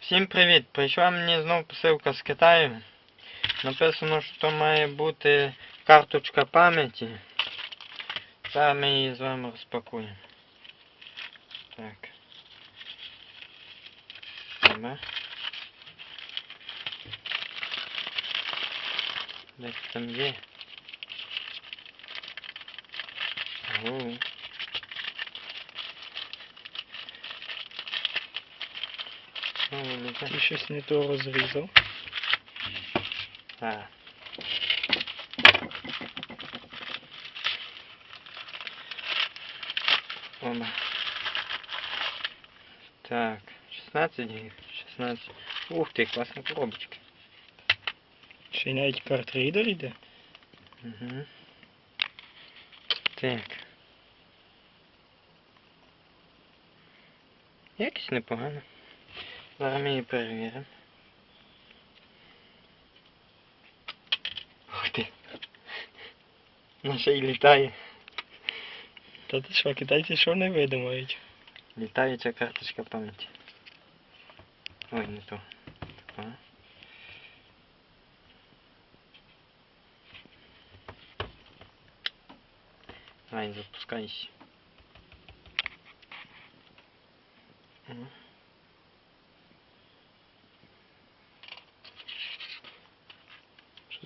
Всім привіт! Прийшла мені знову посилка з Китаю. Написано, що має бути карточка пам'яті. Зараз ми її з вами розпакуємо. Так. Добре. Десь там є. Ого. О, ну це- Ти щось не то розрізав. Так. Оба. Так, 16 гривен, 16. Ух ты, классная коробочка. Ще навіть картрейдер йде. Угу. Так. Якось непогано. Зараз ми її перевіримо. Ух ти. Ну ще й літає. Та ти що, китайці що не видумають? Літаюча карточка пам'яті. Ой, не то. Така. Ай, запускайся. Ага.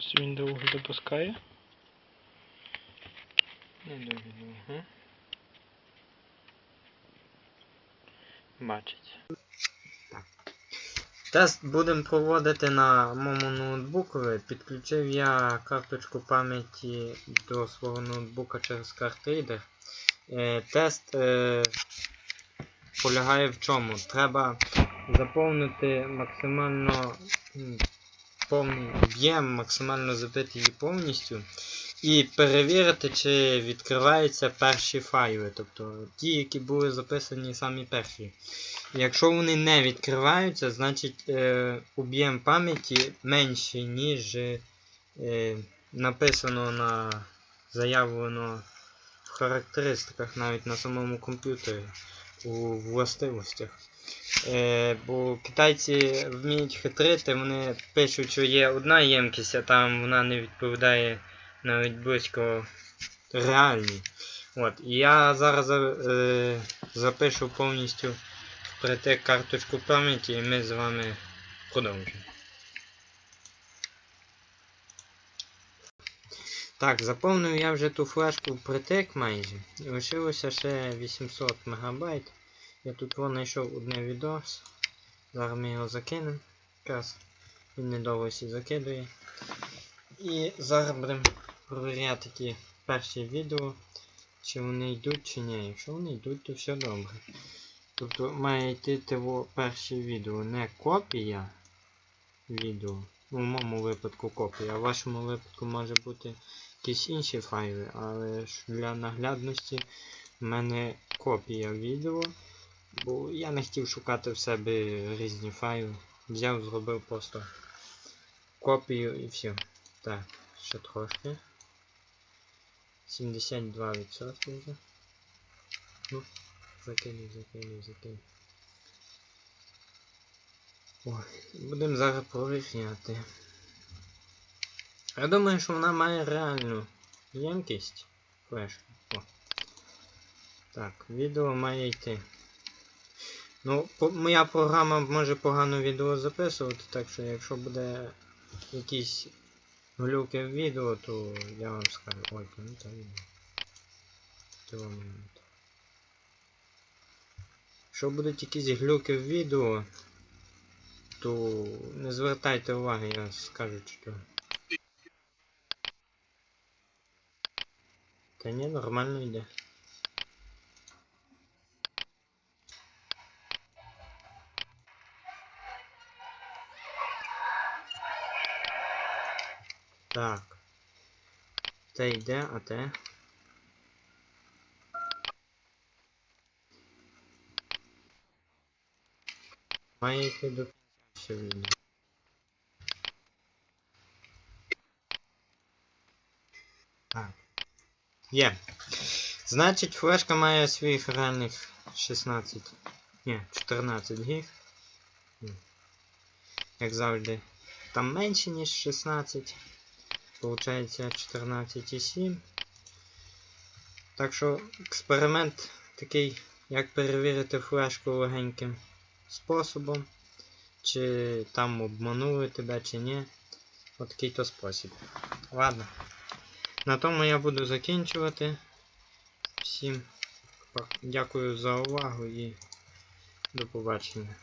Щось він довго запускає. Не дуже довго. Бачить. Тест будемо проводити на моєму ноутбукові. Підключив я карточку пам'яті до свого ноутбука через картридер. Тест е, полягає в чому? Треба заповнити максимально об'єм, максимально забити її повністю. І перевірити, чи відкриваються перші файли, тобто ті, які були записані самі перші. Якщо вони не відкриваються, значить е, об'єм пам'яті менший, ніж е, написано на заявлено в характеристиках, навіть на самому комп'ютері у властивостях. Е, бо китайці вміють хитрити, вони пишуть, що є одна ємкість, а там вона не відповідає навіть близько реальній. От, і я зараз е, запишу повністю впритик карточку пам'яті і ми з вами продовжимо. Так, заповнив я вже ту флешку впритик майже. Лишилося ще 800 МБ. Я тут вон знайшов одне відео. Зараз ми його закинемо. Якраз він недовго всі закидує. І зараз будемо провіряти ті перші відео, чи вони йдуть, чи ні. Якщо вони йдуть, то все добре. Тобто має йти того перше відео, не копія відео. В моєму випадку копія, а в вашому випадку може бути якісь інші файли, але ж для наглядності в мене копія відео, бо я не хотів шукати в себе різні файли. Взяв, зробив просто копію і все. Так, ще трошки. 72% вже. Ну, закинув, закинув, закинув. Ой, будемо зараз провіряти. Я думаю, що вона має реальну ємкість флешки. О. Так, відео має йти. Ну, по- моя програма може погано відео записувати, так що якщо буде якісь глюки в відео, то я вам скажу. Ой, ну та відео. Якщо будуть якісь глюки в відео, то не звертайте уваги, я скажу що. Та ні, нормально йде. Так. Те йде, а те. Має йти до кінця ще відео. Так. Є. Значить, флешка має своїх реальних 16. Ні, 14 гіг. Як завжди, там менше, ніж 16. Получається 14,7. Так що експеримент такий, як перевірити флешку легеньким способом. Чи там обманули тебе, чи ні. От то спосіб. Ладно. На тому я буду закінчувати. Всім дякую за увагу і до побачення.